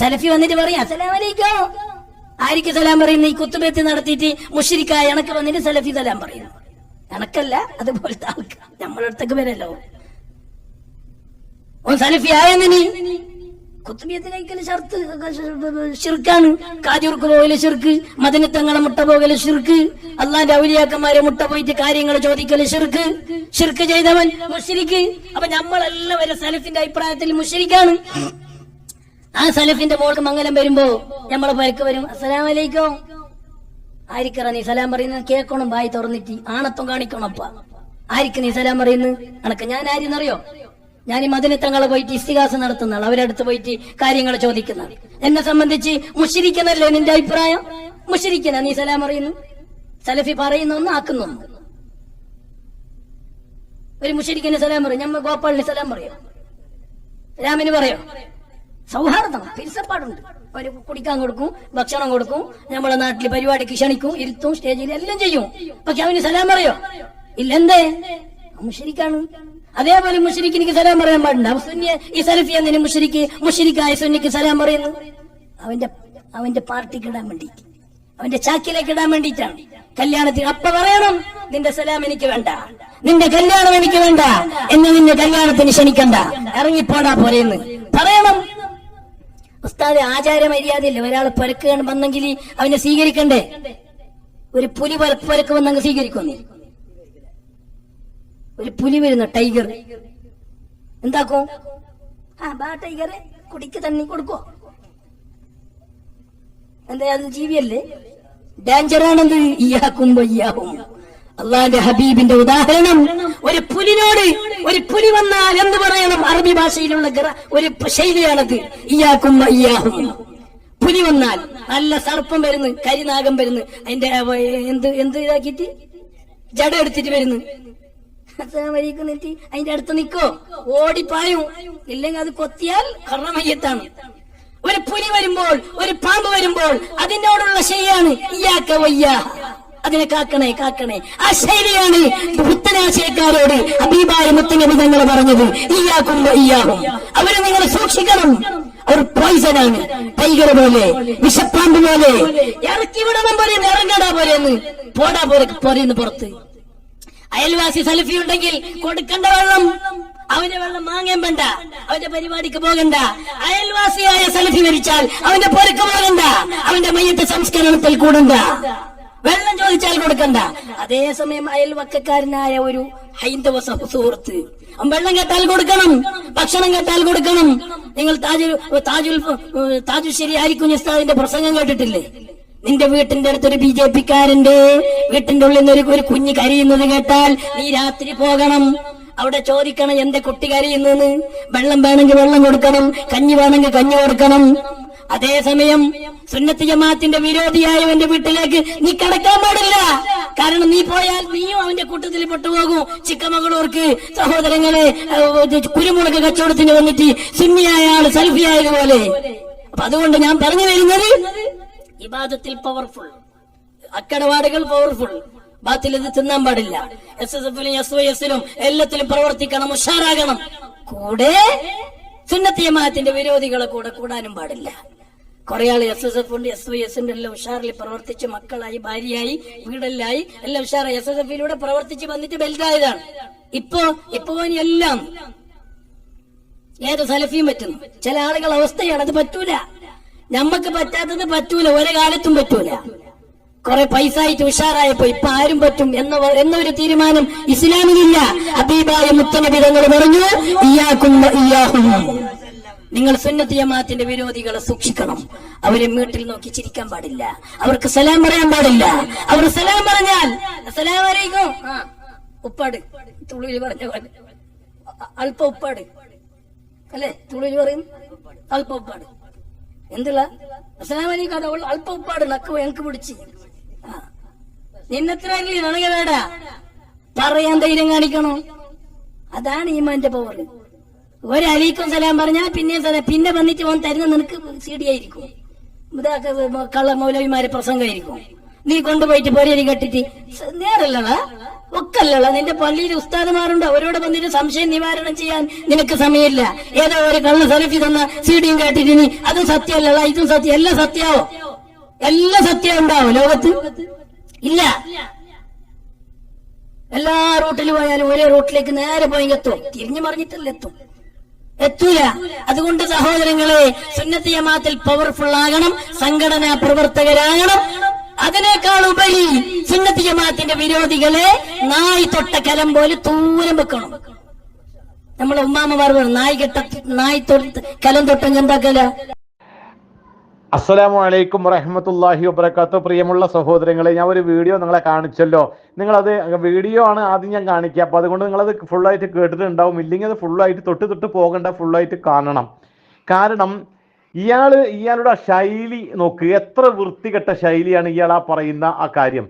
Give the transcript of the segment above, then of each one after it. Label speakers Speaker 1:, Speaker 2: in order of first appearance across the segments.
Speaker 1: സലഫി വന്നിട്ട് പറയാ അസലാമലൈക്കോ ആയിരിക്കും സലാം പറയുന്ന ഈ കുത്തുബേത്ത് നടത്തിയിട്ട് മുഷിരിക്കായ എനക്ക് വന്നിട്ട് സലഫി സലാം പറയുന്നു എനക്കല്ല അതുപോലത്തെ ആൾക്ക്. നമ്മളടുത്തേക്ക് വരല്ലോ. ഓൻ സലഫി ആയെന്നിനി നീ? കഴിക്കൽ ഷർത്ത് ഷിർക്കാണ്. കാജൂർക്ക് പോകൽ ഷിർക്ക് മദനത്തങ്ങളെ മുട്ട പോകൽ ഷിർക്ക് അള്ളാന്റെ ഔലിയാക്കന്മാരെ മുട്ട പോയിട്ട് കാര്യങ്ങൾ ചോദിക്കൽ ഷിർക്ക്. ഷിർക്ക് ചെയ്തവൻ മുഷിരിക്ക്. അപ്പൊ നമ്മളെല്ലാവരും സലഫിന്റെ അഭിപ്രായത്തിൽ മുഷിരിക്കാണ്. ആ സലഫിന്റെ മോൾക്ക് മംഗലം വരുമ്പോ നമ്മളെ പരക്ക് വരും. അസലാമലൈക്കും ആരിക്കറ നീ സലാം പറയുന്നത്? കേക്കണം ബായി തുറന്നിട്ട് ആണത്വം കാണിക്കണം അപ്പ. ആരിക്ക് നീ സലാം പറയുന്നു അണക്ക് ഞാൻ ആരെന്നറിയോ? ഞാൻ ഈ മദിനത്തങ്ങളെ പോയിട്ട് ഇസ്തിഹാസ നടത്തുന്ന ആൾ അവരടുത്ത് പോയിട്ട് കാര്യങ്ങൾ ചോദിക്കുന്ന. എന്നെ സംബന്ധിച്ച് മുഷിരിക്കുന്നല്ലേ നിന്റെ അഭിപ്രായം? മുഷിരിക്കന നീ സലാം പറയുന്നു സലഫി പറയുന്ന ഒന്ന് ആക്കുന്ന ഒരു മുഷിരിക്കന് സലാം പറയും. ഞമ്മ ഗോപാലിന് സലാം പറയോ. രാമിന് പറയോ. സൗഹാർദ്ദം. പിരിസപ്പാടുണ്ട്. ഒരു കുടിക്കാൻ കൊടുക്കും ഭക്ഷണം കൊടുക്കും നമ്മളെ നാട്ടിൽ പരിപാടിക്ക് ക്ഷണിക്കും ഇരുത്തും സ്റ്റേജിൽ എല്ലാം ചെയ്യും. പക്ഷെ അവന് സലാം പറയോ? ഇല്ലെന്തേ മുഷരിക്കാണ്. അതേപോലെ മുഷരിക്ക് സലാം പറയാൻ പാടില്ല സുന്യ ഈ സലഫി എന്തിനു മുഷരിക്ക് മുഷരിക്കായ സുന്നിക്ക് സലാം പറയുന്നു? അവന്റെ അവന്റെ പാർട്ടിക്ക് ഇടാൻ വേണ്ടിയിട്ട്. അവന്റെ ചാക്കിലേക്ക് ഇടാൻ വേണ്ടിയിട്ടാണ്. കല്യാണത്തിന് അപ്പ പറയണം നിന്റെ സലാം എനിക്ക് വേണ്ട. നിന്റെ കല്യാണം എനിക്ക് വേണ്ട. എന്നെ നിന്റെ കല്യാണത്തിന് ക്ഷണിക്കണ്ട. ഇറങ്ങിപ്പോടാ പോരെന്ന്. ഉസ്താദ് ആചാര മര്യാദയില്ല ഒരാൾ പുരക്ക് വന്നെങ്കിൽ അവനെ സ്വീകരിക്കണ്ടേ? ഒരു പുലി പുരക്ക് വന്നെങ്കിൽ സ്വീകരിക്കുന്നു ഒരു പുലി വരുന്ന ടൈഗർ. എന്താക്കും? ആ ബാ ടൈഗറെ കുടിക്ക് തണ്ണി കൊടുക്കോ. എന്താ അത് ജീവിയല്ലേ? ഡേഞ്ചറാണെന്ന് ഇയാക്കും ഇയാവും അള്ളാന്റെ ഹബീബിന്റെ ഉദാഹരണം. ഒരു പുലിനോട് ഒരു പുലി വന്നാൽ എന്ന് പറയണം? അറബി ഭാഷയിലുള്ള ഒരു ശൈലിയാണത്. ഇയാക്കും അയ്യാഹും പുലി വന്നാൽ നല്ല സർപ്പം വരുന്നു കരിനാഗം വരുന്നു. അതിന്റെ എന്ത് എന്ത് ഇതാക്കിയിട്ട്? ജട എടുത്തിട്ട് വരുന്നു. അതിന്റെ അടുത്ത് നിക്കോ? ഓടിപ്പായും. ഇല്ലെങ്കിൽ അത് കൊത്തിയാൽ കർണമയ്യത്താണ്. ഒരു പുലി വരുമ്പോൾ ഒരു പാമ്പ് വരുമ്പോൾ അതിനോടുള്ള ശൈലിയാണ് ഇയാക്ക വയ്യ അതിനെ കാക്കണേ കാക്കണേ. ആ ശൈലിയാണ് പുത്തനാശയക്കാരോട് അബീബായ മുത്തനബി ഞങ്ങൾ പറഞ്ഞത്. ഇയാക്കും ഇയാവും അവരെ നിങ്ങൾ സൂക്ഷിക്കണം. ഒരു പോയിസൺ ആണ്. ടൈഗർ പോലെ വിഷപ്പാമ്പ് പോലെ. ഇറക്കി വിടണം പോലെ ഇറങ്ങടാ പോരെന്ന് പോടാ പോലെ പോരെന്ന് പുറത്ത്. അയൽവാസി സലഫി ഉണ്ടെങ്കിൽ കൊടുക്കേണ്ട വെള്ളം. അവന്റെ വെള്ളം വാങ്ങാൻ വേണ്ട. അവന്റെ പരിപാടിക്ക് പോകണ്ട. അയൽവാസിയായ സലഫി മരിച്ചാൽ അവന്റെ പൊരുക്ക് പോകണ്ട. അവന്റെ മയ്യത്തെ സംസ്കരണത്തിൽ കൂടണ്ട. വെള്ളം ചോദിച്ചാൽ കൊടുക്കണ്ട. അതേസമയം അയൽവക്കക്കാരനായ ഒരു ഹൈന്ദവ സഹ- സുഹൃത്ത്. വെള്ളം കേട്ടാൽ കൊടുക്കണം ഭക്ഷണം കേട്ടാൽ കൊടുക്കണം. നിങ്ങൾ താജുൽ താജുൽ താജു ശരി ആയിരിക്കും പ്രസംഗം കേട്ടിട്ടില്ലേ? നിന്റെ വീട്ടിന്റെ അടുത്തൊരു ബി ജെ പിക്കാരന്റെ വീട്ടിന്റെ ഉള്ളിൽ നിന്ന് ഒരു കുഞ്ഞ് കരയുന്നത് കേട്ടാൽ നീ രാത്രി പോകണം. അവിടെ ചോദിക്കണം എന്റെ കുട്ടി കരയുന്നെന്ന് വെള്ളം വേണമെങ്കിൽ വെള്ളം കൊടുക്കണം കഞ്ഞി വേണമെങ്കിൽ കഞ്ഞി കൊടുക്കണം. അതേസമയം സുന്നത്ത് ജമാഅത്തിന്റെ വിരോധിയായവന്റെ വീട്ടിലേക്ക് നീ കടക്കാൻ പാടില്ല. കാരണം നീ പോയാൽ നീയും അവന്റെ കൂട്ടത്തിൽ പെട്ടുപോകും. ചിക്കമകളൂർക്ക് സഹോദരങ്ങളെ കുരുമുളക് കച്ചവടത്തിന് വന്നിട്ട് സുന്നിയായ ആൾ സൽഫിയായതുപോലെ അപ്പൊ അതുകൊണ്ട് ഞാൻ പറഞ്ഞു വരുന്നത് വിവാദത്തിൽ പവർഫുൾ അക്കടപാടുകൾ പവർഫുൾ ബാത്തിൽ ഇത് തിന്നാൻ പാടില്ല. എസ് എസ് എഫിലും എസ് വൈ എസിലും എല്ലാത്തിലും പ്രവർത്തിക്കണം ഉഷാറാകണം. കൂടെ സുന്നത്തിയമാത്തിന്റെ വിരോധികളെ കൂടെ കൂടാനും പാടില്ല. കുറെ ആൾ എസ് എസ് എഫ് ഉണ്ട് എസ് വൈ എസിന്റെ എല്ലാം ഉഷാറിൽ പ്രവർത്തിച്ച് മക്കളായി ഭാര്യയായി വീടെല്ലായി എല്ലാം ഉഷാറായി. എസ് എസ് എഫിലൂടെ പ്രവർത്തിച്ച് വന്നിട്ട് വലുതായതാണ്. ഇപ്പോ ഇപ്പോ എല്ലാം ഏത് സലഫിയും പറ്റുന്നു. ചില ആളുകൾ അവസ്ഥയാണ് അത് പറ്റൂല. നമ്മക്ക് പറ്റാത്തത് പറ്റൂല ഒരു കാലത്തും പറ്റൂല. കുറെ പൈസ ആയിട്ട് ഉഷാറായപ്പോ ഇപ്പൊ ആരും പറ്റും എന്ന എന്നൊരു തീരുമാനം ഇസ്ലാമിലില്ല. അബീബായ മുത്തനബി തങ്ങൾ പറഞ്ഞു ഇയാക്കും ഇയാഹും. നിങ്ങൾ സുന്നത്തിയമാത്തിന്റെ വിരോധികളെ സൂക്ഷിക്കണം. അവരെ വീട്ടിൽ നോക്കി ചിരിക്കാൻ പാടില്ല. അവർക്ക് സലാം പറയാൻ പാടില്ല. അവർ സലാം പറഞ്ഞാൽ സലാം ഉപ്പാട് തുള്ളിയിൽ പറഞ്ഞ പോലെ അല്പ ഉപ്പാട്. അല്ലെ? തുള്ളിയിൽ പറയും അല്പ ഉപ്പാട്. എന്തുള്ള? അസലാം അവൾ അല്പ ഉപ്പാട് നക്ക് എനിക്ക് പിടിച്ച്. നിന്നത്ര നനക പറയാൻ ധൈര്യം കാണിക്കണോ? അതാണ് ഈമാന്റെ പവർ ഒരലീക്കും സലാം പറഞ്ഞാൽ പിന്നെയും പിന്നെ വന്നിട്ട് ഓൻ തരുന്ന നിനക്ക് സീഡിയായിരിക്കും. ഇതാക്കെ കള്ള മൗലവിമാരെ പ്രസംഗമായിരിക്കും. നീ കൊണ്ടുപോയിട്ട് പൊരേരി കെട്ടിട്ട് നേരല്ലടാ. ഒക്കല്ലല്ലോ നിന്റെ പള്ളിയിൽ ഉസ്താദുമാരുണ്ട്. അവരോട് വന്നിട്ട് സംശയം നിവാരണം ചെയ്യാൻ നിനക്ക് സമയമില്ല. ഏതോ ഒരു കള്ള സെലഫി തന്ന സീഡിയും കേട്ടിട്ട് നീ അതും സത്യമല്ലല്ലോ ഇതും സത്യം. എല്ലാം സത്യാവോ. എല്ലാം സത്യം ഉണ്ടാവോ ലോകത്ത്. ഇല്ല. എല്ലാ റൂട്ടിൽ പോയാലും ഒരേ റൂട്ടിലേക്ക് നേരെ പോയി എത്തും. തിരിഞ്ഞു മറിഞ്ഞിട്ടല്ല എത്തും. എത്തൂല. അതുകൊണ്ട് സഹോദരങ്ങളെ സുന്നത്തി ജമാത്തിൽ പവർഫുൾ ആകണം സംഘടനാ പ്രവർത്തകരാകണം. അതിനേക്കാൾ ഉപരി സുന്നത്തി ജമാത്തിന്റെ വിരോധികളെ നായി തൊട്ട കലം പോലെ തൂരം വെക്കണം. നമ്മളെ ഉമ്മാമ്മമാർ പറഞ്ഞു നായി കെട്ട നായി തൊട്ട് കലം തൊട്ടെങ്കിൽ എന്താക്കല?
Speaker 2: അസ്സലാമു അലൈക്കും വറഹമത്തല്ലാഹി വബർക്കാത്തു പ്രിയമുള്ള സഹോദരങ്ങളെ ഞാൻ ഒരു വീഡിയോ നിങ്ങളെ കാണിച്ചല്ലോ. നിങ്ങളത് വീഡിയോ ആണ് ആദ്യം ഞാൻ കാണിക്കുക. അപ്പോൾ അതുകൊണ്ട് നിങ്ങളത് ഫുള്ളായിട്ട് കേട്ടിട്ടുണ്ടാവും. ഇല്ലെങ്കിൽ അത് ഫുള്ളായിട്ട് തൊട്ട് തൊട്ട് പോകണ്ട ഫുള്ളായിട്ട് കാണണം. കാരണം ഇയാൾ ഇയാളുടെ ശൈലി നോക്ക്. എത്ര വൃത്തികെട്ട ശൈലിയാണ് ഇയാൾ ആ പറയുന്ന ആ കാര്യം.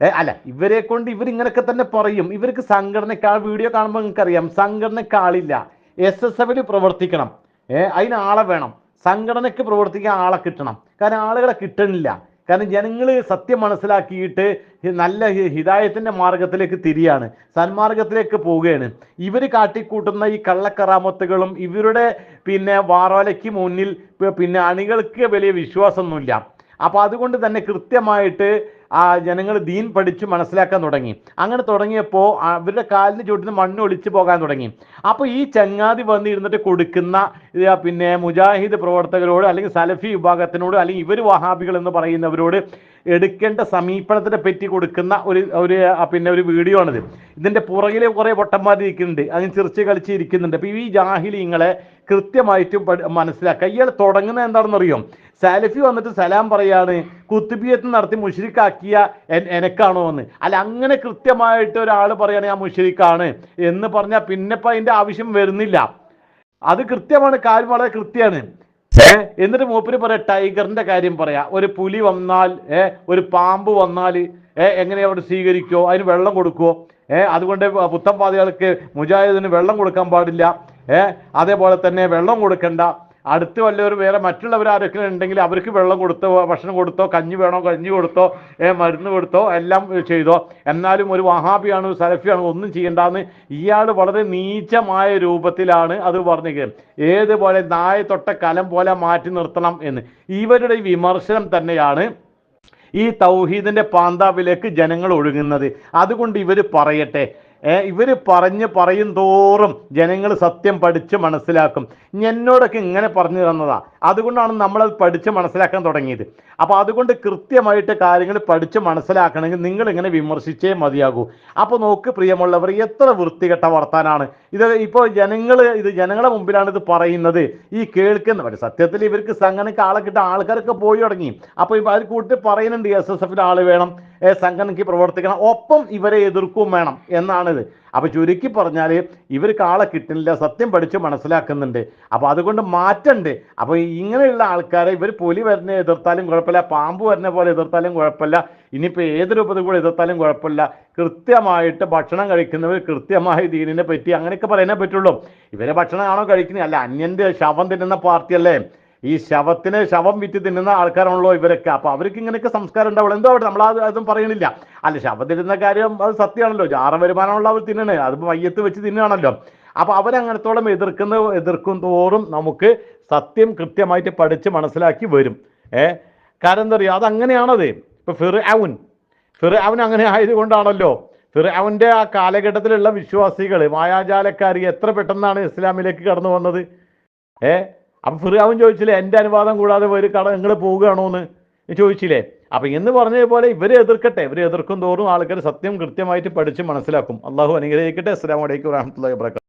Speaker 2: ഏ അല്ല ഇവരെ കൊണ്ട് ഇവരിങ്ങനൊക്കെ തന്നെ പറയും. ഇവർക്ക് സംഘടനയ്ക്ക് ആ വീഡിയോ കാണുമ്പോൾ നിങ്ങൾക്കറിയാം. സംഘടനയ്ക്ക് ആളില്ല. എസ് എസ് എഫിൽ പ്രവർത്തിക്കണം. ഏഹ് അതിന് ആളെ വേണം. സംഘടനയ്ക്ക് പ്രവർത്തിക്കാൻ ആളെ കിട്ടണം. കാരണം ആളുകളെ കിട്ടണില്ല. കാരണം ജനങ്ങൾ സത്യം മനസ്സിലാക്കിയിട്ട് നല്ല ഹിതായത്തിന്റെ മാർഗത്തിലേക്ക് തിരിയാണ്. സന്മാർഗത്തിലേക്ക് പോവുകയാണ്. ഇവർ കാട്ടിക്കൂട്ടുന്ന ഈ കള്ളക്കറാമത്തുകളും ഇവരുടെ പിന്നെ വാറോലയ്ക്ക് മുന്നിൽ പിന്നെ അണികൾക്ക് വലിയ വിശ്വാസമൊന്നുമില്ല. അപ്പോൾ അതുകൊണ്ട് തന്നെ കൃത്യമായിട്ട് ആ ജനങ്ങൾ ദീൻ പഠിച്ച് മനസ്സിലാക്കാൻ തുടങ്ങി. അങ്ങനെ തുടങ്ങിയപ്പോൾ അവരുടെ കാലിന് ചുട്ടിന് മണ്ണ് ഒളിച്ചു പോകാൻ തുടങ്ങി. അപ്പോൾ ഈ ചങ്ങാതി വന്ന് ഇരുന്നിട്ട് കൊടുക്കുന്ന പിന്നെ മുജാഹിദ് പ്രവർത്തകരോട് അല്ലെങ്കിൽ സലഫി വിഭാഗത്തിനോട് അല്ലെങ്കിൽ ഇവർ വഹാബികൾ എന്ന് പറയുന്നവരോട് എടുക്കേണ്ട സമീപനത്തിനെ പറ്റി കൊടുക്കുന്ന ഒരു ഒരു പിന്നെ ഒരു വീഡിയോ ആണിത്. ഇതിന്റെ പുറകിലെ കുറേ പൊട്ടന്മാർ ഇരിക്കുന്നുണ്ട്. അതിന് ചിരിച്ച് കളിച്ച് ഇരിക്കുന്നുണ്ട്. അപ്പോൾ ഈ ജാഹിലിങ്ങളെ കൃത്യമായിട്ടും മനസ്സിലാക്കുക. ഇയാൾ തുടങ്ങുന്നത് എന്താണെന്ന് അറിയോ സാലഫി വന്നിട്ട് സലാം പറയാണ് കുത്തുബിയത്ത് നടത്തി മുഷരിക്കാക്കിയ എനക്കാണോ എന്ന്. അല്ല അങ്ങനെ കൃത്യമായിട്ട് ഒരാൾ പറയുകയാണ് ഞാൻ മുഷരിക്കാണ് എന്ന് പറഞ്ഞാൽ പിന്നെ അതിന്റെ ആവശ്യം വരുന്നില്ല. അത് കൃത്യമാണ് കാര്യം വളരെ കൃത്യമാണ്. എന്നിട്ട് മൂപ്പര് പറയാം ടൈഗറിന്റെ കാര്യം പറയാം. ഒരു പുലി വന്നാൽ ഏഹ് ഒരു പാമ്പ് വന്നാൽ ഏഹ് എങ്ങനെ അവിടെ സ്വീകരിക്കോ? അതിന് വെള്ളം കൊടുക്കുവോ? ഏ അതുകൊണ്ട് പുത്തൻ പാതകൾക്ക് മുജാഹിദിന് വെള്ളം കൊടുക്കാൻ പാടില്ല. ഏഹ് അതേപോലെ തന്നെ വെള്ളം കൊടുക്കണ്ട. അടുത്ത് വല്ലവർ വേറെ മറ്റുള്ളവർ ആരൊക്കെ ഉണ്ടെങ്കിൽ അവർക്ക് വെള്ളം കൊടുത്തോ ഭക്ഷണം കൊടുത്തോ കഞ്ഞി വേണോ കഞ്ഞി കൊടുത്തോ മരുന്ന് കൊടുത്തോ എല്ലാം ചെയ്തോ. എന്നാലും ഒരു വഹാബിയാണ് ഒരു സലഫിയാണ് ഒന്നും ചെയ്യണ്ടെന്ന് ഇയാൾ വളരെ നീചമായ രൂപത്തിലാണ് അത് പറഞ്ഞത് ഏതുപോലെ നായ തൊട്ട കലം പോലെ മാറ്റി നിർത്തണം എന്ന്. ഇവരുടെ വിമർശനം തന്നെയാണ് ഈ തൗഹീദിന്റെ പാന്താവിലേക്ക് ജനങ്ങൾ ഒഴുകുന്നത്. അതുകൊണ്ട് ഇവർ പറയട്ടെ ഏ, ഇവർ പറഞ്ഞ് പറയും തോറും ജനങ്ങൾ സത്യം പഠിച്ച് മനസ്സിലാക്കും. എന്നോടൊക്കെ ഇങ്ങനെ പറഞ്ഞു തന്നതാ. അതുകൊണ്ടാണ് നമ്മളത് പഠിച്ച് മനസ്സിലാക്കാൻ തുടങ്ങിയത്. അപ്പോൾ അതുകൊണ്ട് കൃത്യമായിട്ട് കാര്യങ്ങൾ പഠിച്ച് മനസ്സിലാക്കണമെങ്കിൽ നിങ്ങൾ ഇങ്ങനെ വിമർശിച്ചേ മതിയാകൂ. അപ്പോൾ നോക്ക് പ്രിയമുള്ളവർ എത്ര വൃത്തികെട്ട വർത്താനാണ്. ഇത് ഇപ്പോൾ ജനങ്ങൾ ഇത് ജനങ്ങളെ മുമ്പിലാണ് ഇത് പറയുന്നത്. ഈ കേൾക്കുന്നവർ സത്യത്തിൽ ഇവർക്ക് സംഘടനയ്ക്ക് ആളെ കിട്ടാൻ ആൾക്കാരൊക്കെ പോയി തുടങ്ങി. അപ്പോൾ ഇവർ കൂട്ടി പറയുന്നുണ്ട് എസ് എസ് എഫിൽ ആൾ വേണം. സംഘടനയ്ക്ക് പ്രവർത്തിക്കണം. ഒപ്പം ഇവരെ എതിർക്കും വേണം എന്നാണിത് അപ്പൊ ചുരുക്കി പറഞ്ഞാൽ ഇവർക്ക് ആളെ കിട്ടുന്നില്ല സത്യം പഠിച്ച് മനസ്സിലാക്കുന്നുണ്ട്. അപ്പോൾ അതുകൊണ്ട് മാറ്റണ്ട്. അപ്പോൾ ഇങ്ങനെയുള്ള ആൾക്കാരെ ഇവർ പുലി വരുന്ന എതിർത്താലും കുഴപ്പമില്ല പാമ്പ് വരുന്ന പോലെ എതിർത്താലും കുഴപ്പമില്ല ഇനിയിപ്പോൾ ഏത് രൂപത്തിൽ കൂടെ എതിർത്താലും കുഴപ്പമില്ല. കൃത്യമായിട്ട് ഭക്ഷണം കഴിക്കുന്നവർ കൃത്യമായ ദീനിനെ പറ്റി അങ്ങനെയൊക്കെ പറയാനേ പറ്റുള്ളൂ. ഇവരെ ഭക്ഷണമാണോ കഴിക്കുന്നത്? അല്ല അന്യന്റെ ശവം തിന്നുന്ന പാർട്ടിയല്ലേ? ഈ ശവത്തിന് ശവം വിറ്റ് തിന്നുന്ന ആൾക്കാരാണല്ലോ ഇവരൊക്കെ. അപ്പൊ അവർക്ക് ഇങ്ങനെയൊക്കെ സംസ്കാരം ഉണ്ടാവുള്ളൂ എന്തോ അവിടെ നമ്മൾ അത് പറയണില്ല. അല്ല ശവം തിന്നുന്ന കാര്യം അത് സത്യമാണല്ലോ. ജാറ വരുമാനമുള്ള അവർ തിന്നണേ. അത് മയ്യത്ത് വെച്ച് തിന്നുകയാണല്ലോ. അപ്പൊ അവരങ്ങനത്തോളം എതിർക്കുന്ന എതിർക്കും തോറും നമുക്ക് സത്യം കൃത്യമായിട്ട് പഠിച്ച് മനസ്സിലാക്കി വരും. ഏ? കാരണം എന്താ പറയുക അതങ്ങനെയാണത്. ഇപ്പൊ ഫിർ അവൻ ഫിർ അവൻ അങ്ങനെ ആയതുകൊണ്ടാണല്ലോ. ഫിർ അവന്റെ ആ കാലഘട്ടത്തിലുള്ള വിശ്വാസികൾ മായാജാലക്കാരി എത്ര പെട്ടെന്നാണ് ഇസ്ലാമിലേക്ക് കടന്നു വന്നത്? ഏ? അപ്പൊ ഫിറാവും ചോദിച്ചില്ലേ എന്റെ അനുവാദം കൂടാതെ ഒരു കട നിങ്ങൾ പോവുകയാണോ എന്ന്? ചോദിച്ചില്ലേ. അപ്പൊ എന്ന് പറഞ്ഞതുപോലെ ഇവരെ എതിർക്കട്ടെ. ഇവരെ എതിർക്കും തോറും ആൾക്കാർ സത്യം കൃത്യമായിട്ട് പഠിച്ച് മനസ്സിലാക്കും. അള്ളാഹു അനുഗ്രഹിക്കട്ടെ. അസ്സാം വലൈക്കും വാഹമത്തല്ലാ വാബർക്കാത്തു